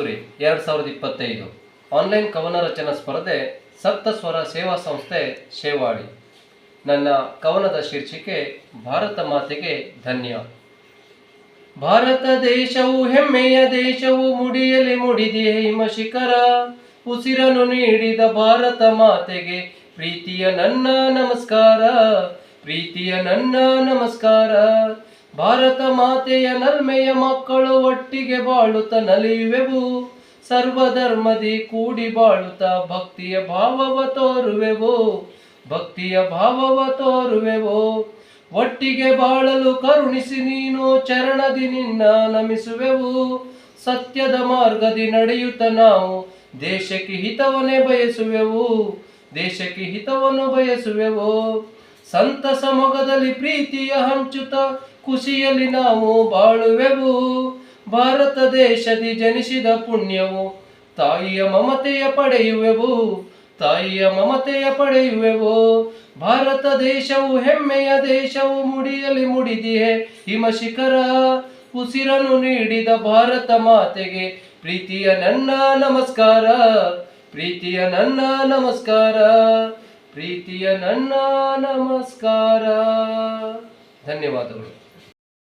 ಮಸೂರಿ, ಎರಡು ಸಾವಿರದ ಇಪ್ಪತ್ತೈದು. ಆನ್ಲೈನ್ ಕವನ ರಚನಾ ಸ್ಪರ್ಧೆ ಸಪ್ತಸ್ವರ ಸೇವಾ ಸಂಸ್ಥೆ ಶೇವಾಡಿ ನನ್ನ ಕವನದ ಶೀರ್ಷಿಕೆ, ಭಾರತ ಮಾತೆಗೆ ಧನ್ಯ. ಭಾರತ ದೇಶವು ಹೆಮ್ಮೆಯ ದೇಶವು ಮುಡಿಯಲಿ ಮುಡಿದಿ ಹಿಮ ಶಿಖರ. ಉಸಿರನ್ನು ನೀಡಿದ ಭಾರತ ಮಾತೆಗೆ ಪ್ರೀತಿಯ ನನ್ನ ನಮಸ್ಕಾರ. ಪ್ರೀತಿಯ ನನ್ನ ನಮಸ್ಕಾರ. ಭಾರತ ಮಾತೆಯ ನರ್ಮೆಯ ಮಕ್ಕಳು ಒಟ್ಟಿಗೆ ಬಾಳುತ್ತ ನಲಿಯುವೆವು. ಸರ್ವಧರ್ಮದಿ ಕೂಡಿ ಬಾಳುತ್ತ ಭಕ್ತಿಯ ಭಾವವ ತೋರುವೆವು. ಭಕ್ತಿಯ ಭಾವವ ತೋರುವೆವು. ಒಟ್ಟಿಗೆ ಬಾಳಲು ಕರುಣಿಸಿ ನೀನು ಚರಣದಿ ನಿನ್ನ ನಮಿಸುವೆವು. ಸತ್ಯದ ಮಾರ್ಗದಿ ನಡೆಯುತ್ತ ನಾವು ದೇಶಕ್ಕೆ ಹಿತವನ್ನೇ ಬಯಸುವೆವು. ದೇಶಕ್ಕೆ ಹಿತವನ್ನು ಬಯಸುವೆವು. ಸಂತಸ ಮೊಗದಲ್ಲಿ ಪ್ರೀತಿಯ ಹಂಚುತ್ತ ಖುಷಿಯಲ್ಲಿ ನಾವು ಬಾಳುವೆವು. ಭಾರತ ದೇಶದಿ ಜನಿಸಿದ ಪುಣ್ಯವು ತಾಯಿಯ ಮಮತೆಯ ಪಡೆಯುವೆವು. ತಾಯಿಯ ಮಮತೆಯ ಪಡೆಯುವೆವು. ಭಾರತ ದೇಶವು ಹೆಮ್ಮೆಯ ದೇಶವು ಮುಡಿಯಲಿ ಮುಡಿದಿಯೇ. ಹಿಮ ಶಿಖರ ಉಸಿರನ್ನು ನೀಡಿದ ಭಾರತ ಮಾತೆಗೆ ಪ್ರೀತಿಯ ನನ್ನ ನಮಸ್ಕಾರ. ಪ್ರೀತಿಯ ನನ್ನ ನಮಸ್ಕಾರ. ಪ್ರೀತಿಯ ನನ್ನ ನಮಸ್ಕಾರ. ಧನ್ಯವಾದಗಳು.